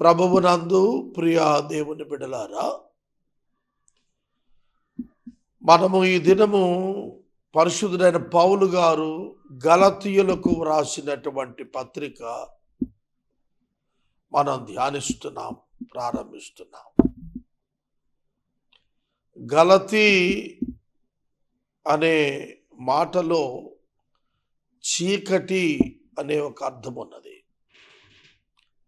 ప్రభువునందు ప్రియ దేవుని బిడలారా మనము ఈ దినము పరిశుద్ధుడైన పౌలు గారు గలతీయులకు వ్రాసినటువంటి పత్రిక మనం ధ్యానిస్తున్నాం ప్రారంభిస్తున్నాం. గలతీ అనే మాటలో చీకటి అనే ఒక అర్థం ఉన్నది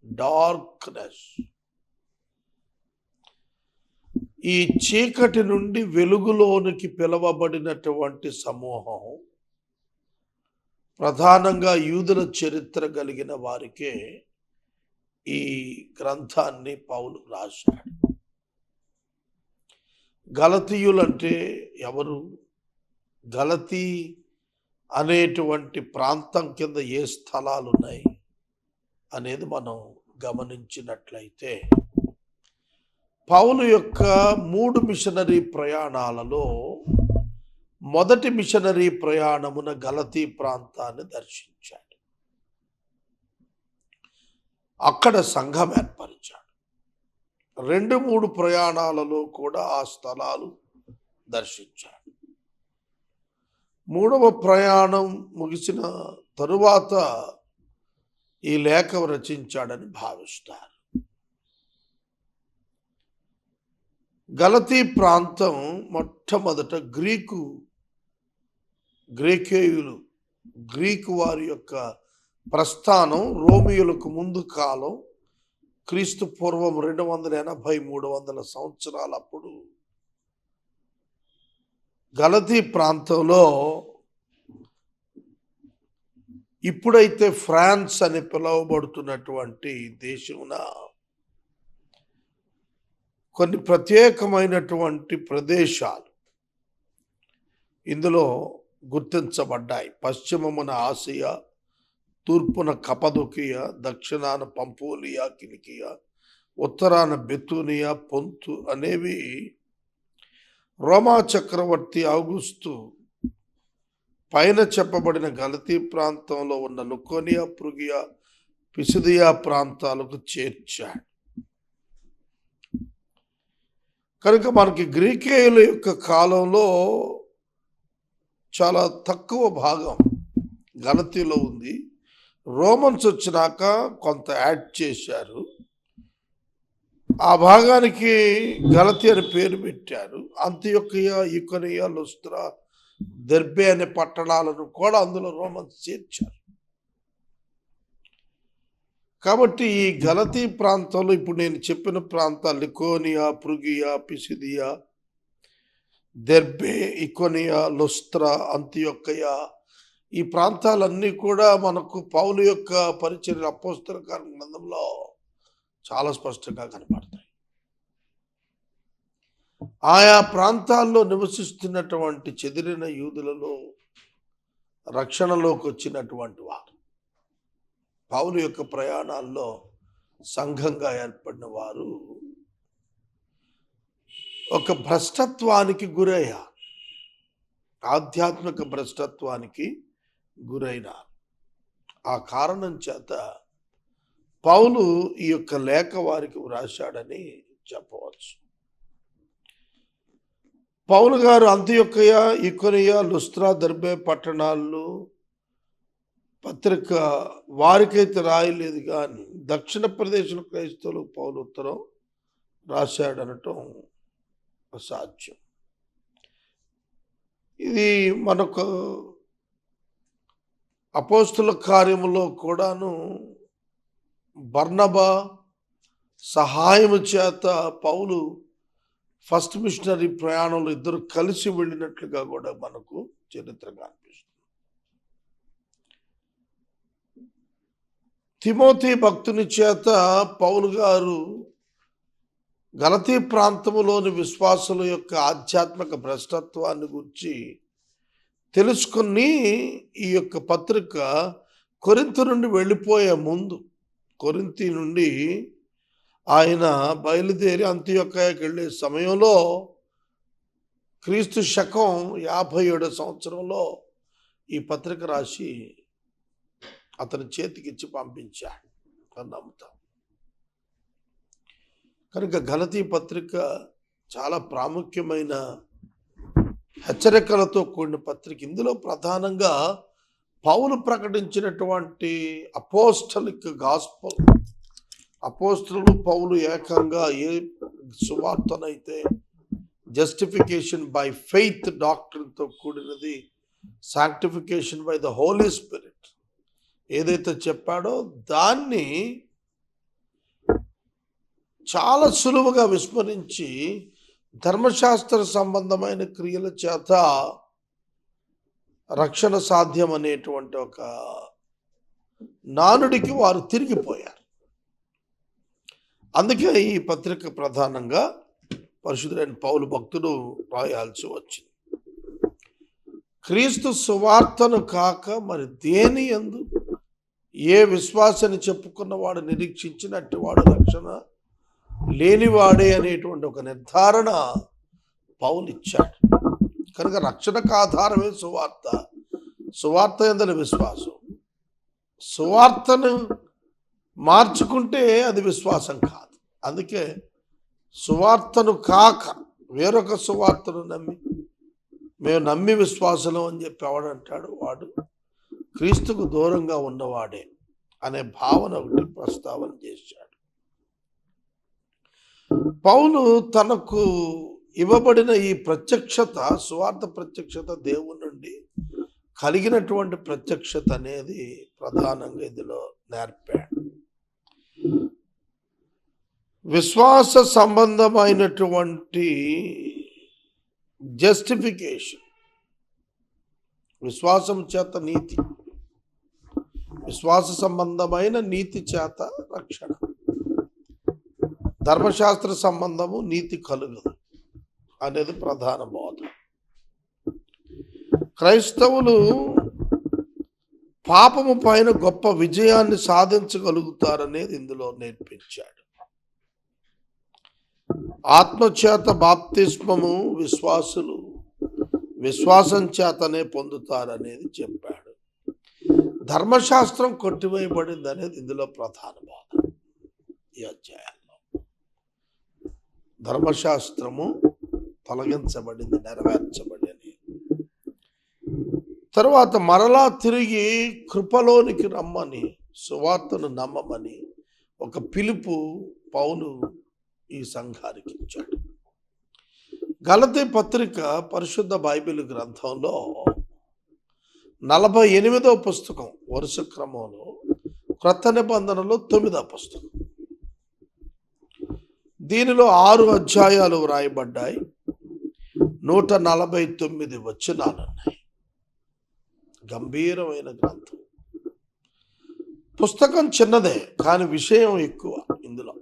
డార్క్నెస్. ఈ చీకటి నుండి వెలుగులోనికి పిలవబడినటువంటి సమూహం ప్రధానంగా యూదుల చరిత్ర కలిగిన వారికే ఈ గ్రంథాన్ని పౌలు రాశాడు. గలతీయులంటే ఎవరు? గలతీ అనేటువంటి ప్రాంతం కింద ఏ స్థలాలు ఉన్నాయి అనేది మనం గమనించినట్లయితే పౌలు యొక్క మూడు మిషనరీ ప్రయాణాలలో మొదటి మిషనరీ ప్రయాణమున గలతీ ప్రాంతాన్ని దర్శించాడు. అక్కడ సంఘం ఏర్పరిచాడు. రెండు మూడు ప్రయాణాలలో కూడా ఆ స్థలాలు దర్శించాడు. మూడవ ప్రయాణం ముగిసిన తరువాత ఈ లేఖ రచించాడని భావిస్తారు. గలతీ ప్రాంతం మొట్టమొదట గ్రీకు గ్రీకేయులు గ్రీకు వారి యొక్క ప్రస్థానం రోమియులకు ముందు కాలం క్రీస్తు పూర్వం రెండు వందల ఎనభై మూడు వందల సంవత్సరాలప్పుడు గలతీ ప్రాంతంలో ఇప్పుడైతే ఫ్రాన్స్ అని పిలువబడుతున్నటువంటి దేశమున కొన్ని ప్రత్యేకమైనటువంటి ప్రదేశాలు ఇందులో గుర్తించబడ్డాయి. పశ్చిమమున ఆసియా తూర్పున కపదొకియా దక్షిణాన పంపోలియా కిలికియా ఉత్తరాన బెతూనియా పొంతు అనేవి రోమా చక్రవర్తి ఆగుస్తు పైన చెప్పబడిన గలతీ ప్రాంతంలో ఉన్న లుకోనియా పృగియా పిసిదియా ప్రాంతాలకు చేర్చాడు. కనుక మనకి గ్రీకేయుల యొక్క కాలంలో చాలా తక్కువ భాగం గలతీలో ఉంది. రోమన్స్ వచ్చినాక కొంత యాడ్ చేశారు. ఆ భాగానికి గలతి అని పేరు పెట్టారు. అంత్యొక్కయ ఈకొనియ లుస్త్రా దెర్బే అనే పట్టణాలను కూడా అందులో రోమన్స్ చేర్చారు. కాబట్టి ఈ గలతీ ప్రాంతంలో ఇప్పుడు నేను చెప్పిన ప్రాంతాలు లికోనియా పృగియా పిసిదియా దెర్బే ఇకోనియా లుస్త్రా అంత్యొక్కయ ఈ ప్రాంతాలన్నీ కూడా మనకు పౌలు యొక్క పరిచర్య అపోస్తర గ్రంథంలో చాలా స్పష్టంగా కనపడతాయి. ఆయా ప్రాంతాల్లో నివసిస్తున్నటువంటి చెదిరిన యూదులలో రక్షణలోకి వచ్చినటువంటి వారు. పౌలు యొక్క ప్రయాణాల్లో సంఘంగా ఏర్పడిన వారు ఒక భ్రష్టత్వానికి గురయ్యారు. ఆధ్యాత్మిక భ్రష్టత్వానికి గురైనారు. ఆ కారణం చేత పౌలు ఈ యొక్క లేఖ వారికి వ్రాశాడని చెప్పవచ్చు. పౌలు గారు అంత్యొక్కయ ఇకొనియ లుస్త్రా దర్బే పట్టణాల్లో పత్రిక వారికైతే రాయలేదు కానీ దక్షిణ ప్రదేశంలో క్రైస్తవులు పౌలు ఉత్తరం రాశాడనటం అసాధ్యం. ఇది మనకు అపోస్తుల కార్యములో కూడాను బర్నబా సహాయము చేత పౌలు ఫస్ట్ మిషనరీ ప్రయాణంలో ఇద్దరు కలిసి వెళ్ళినట్లుగా కూడా మనకు చరిత్ర కనిపిస్తుంది. తిమోతి భక్తుని చేత పౌలు గారు గలతీ ప్రాంతంలోని విశ్వాసుల యొక్క ఆధ్యాత్మిక భ్రష్టత్వాన్ని గురించి తెలుసుకుని ఈ యొక్క పత్రిక కొరింత నుండి వెళ్ళిపోయే ముందు కొరింతి నుండి ఆయన బయలుదేరి అంత్యొక్కకి వెళ్ళే సమయంలో క్రీస్తు శకం యాభై ఏడో సంవత్సరంలో ఈ పత్రిక రాసి అతని చేతికిచ్చి పంపించాడు. అని నమ్ముతాం. కనుక గణతీ పత్రిక చాలా ప్రాముఖ్యమైన హెచ్చరికలతో కూడిన పత్రిక. ఇందులో ప్రధానంగా పౌలు ప్రకటించినటువంటి అపోస్టలిక్ గాస్పల్ అపోస్తులు పౌలు ఏకంగా ఏ సువార్తనైతే జస్టిఫికేషన్ బై ఫెయిత్ డాక్టర్తో కూడినది sanctification by the Holy Spirit ఏదైతే చెప్పాడో దాన్ని చాలా సులువుగా విస్మరించి ధర్మశాస్త్ర సంబంధమైన క్రియల చేత రక్షణ సాధ్యం అనేటువంటి ఒక నానుడికి వారు తిరిగిపోయారు. అందుకే ఈ పత్రిక ప్రధానంగా పరిశుద్ధులైన పౌలు భక్తుడు రాయాల్సి వచ్చింది. క్రీస్తు సువార్తను కాక మరి దేని ఎందు ఏ విశ్వాసాన్ని చెప్పుకున్నవాడు నిరీక్షించినట్టు వాడు రక్షణ లేనివాడే అనేటువంటి ఒక నిర్ధారణ పౌలు ఇచ్చాడు. కనుక రక్షణకు ఆధారమే సువార్త. సువార్త ఎందని విశ్వాసం. సువార్తను మార్చుకుంటే అది విశ్వాసం కాదు. అందుకే సువార్తను కాక వేరొక సువార్తను నమ్మి మేము నమ్మి విశ్వాసం అని చెప్పి ఎవడంటాడు? వాడు క్రీస్తుకు దూరంగా ఉన్నవాడే అనే భావన ఒకటి ప్రస్తావన చేశాడు. పౌలు తనకు ఇవ్వబడిన ఈ ప్రత్యక్షత సువార్త ప్రత్యక్షత దేవుని నుండి కలిగినటువంటి ప్రత్యక్షత అనేది ప్రధానంగా ఇందులో నేర్పాడు. విశ్వాస సంబంధమైనటువంటి జస్టిఫికేషన్ విశ్వాసం చేత నీతి. విశ్వాస సంబంధమైన నీతి చేత రక్షణ. ధర్మశాస్త్ర సంబంధము నీతి కలుగదు అనేది ప్రధాన బోధ. క్రైస్తవులు పాపము పైన గొప్ప విజయాన్ని సాధించగలుగుతారనేది ఇందులో నేర్పించాడు. ఆత్మచేత బాప్తిస్మము విశ్వాసులు విశ్వాసం చేతనే పొందుతారనేది చెప్పాడు. ధర్మశాస్త్రం కొట్టివేయబడింది అనేది ఇందులో ప్రధాన బాధ ఈ అధ్యాయంలో. ధర్మశాస్త్రము తొలగించబడింది నెరవేర్చబడింది. తర్వాత మరలా తిరిగి కృపలోనికి రమ్మని సువార్తను నమ్మమని ఒక పిలుపు పౌలు ఈ సంఘానికి ఇచ్చాడు. గలతీ పత్రిక పరిశుద్ధ బైబిల్ గ్రంథంలో నలభై ఎనిమిదవ పుస్తకం వరుస క్రమంలో క్రొత్త నిబంధనలో తొమ్మిదవ పుస్తకం. దీనిలో ఆరు అధ్యాయాలు వ్రాయబడ్డాయి. నూట నలభై తొమ్మిది వచనాలు ఉన్నాయి గంభీరమైన గ్రంథం. పుస్తకం చిన్నదే కానీ విషయం ఎక్కువ ఇందులో.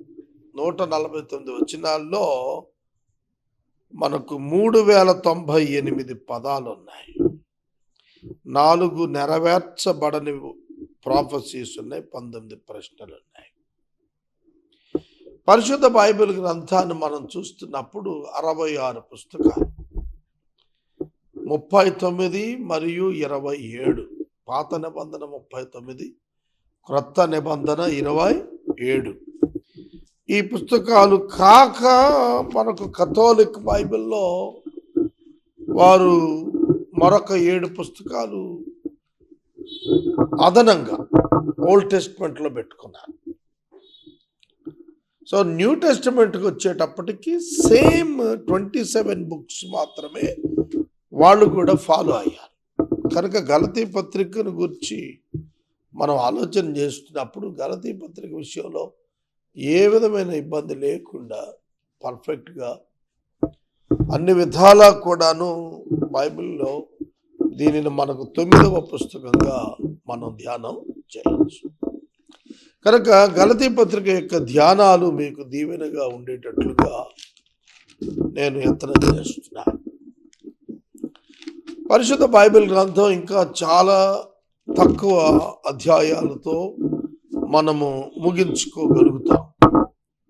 నూట నలభై తొమ్మిది వచనాల్లో మనకు మూడు వేల తొంభై ఎనిమిది పదాలు ఉన్నాయి. నాలుగు నెరవేర్చబడని ప్రాఫసీస్ ఉన్నాయి పంతొమ్మిది ప్రశ్నలు ఉన్నాయి. పరిశుద్ధ బైబిల్ గ్రంథాన్ని మనం చూస్తున్నప్పుడు అరవై ఆరు పుస్తకాలు. ముప్పై తొమ్మిది మరియు ఇరవై ఏడు. పాత నిబంధన ముప్పై తొమ్మిది క్రొత్త నిబంధన ఇరవై ఏడు. ఈ పుస్తకాలు కాక మనకు కథోలిక్ బైబిల్లో వారు మరొక ఏడు పుస్తకాలు అదనంగా ఓల్డ్ టెస్ట్మెంట్లో పెట్టుకున్నారు. సో న్యూ టెస్ట్మెంట్కి వచ్చేటప్పటికి సేమ్ ట్వంటీ సెవెన్ బుక్స్ మాత్రమే వాళ్ళు కూడా ఫాలో అయ్యారు. కనుక గలతీ పత్రికను గురించి మనం ఆలోచన చేస్తున్నప్పుడు గలతీ పత్రిక విషయంలో ఏ విధమైన ఇబ్బంది లేకుండా పర్ఫెక్ట్గా అన్ని విధాలా కూడాను బైబిల్లో దీనిని మనకు తొమ్మిదవ పుస్తకంగా మనం ధ్యానం చేయవచ్చు. కనుక గలతీ పత్రిక యొక్క ధ్యానాలు మీకు దీవెనగా ఉండేటట్లుగా నేను యత్నం చేస్తున్నాను. పరిశుద్ధ బైబిల్ గ్రంథం ఇంకా చాలా తక్కువ అధ్యాయాలతో మనము ముగించుకోగలుగుతాం.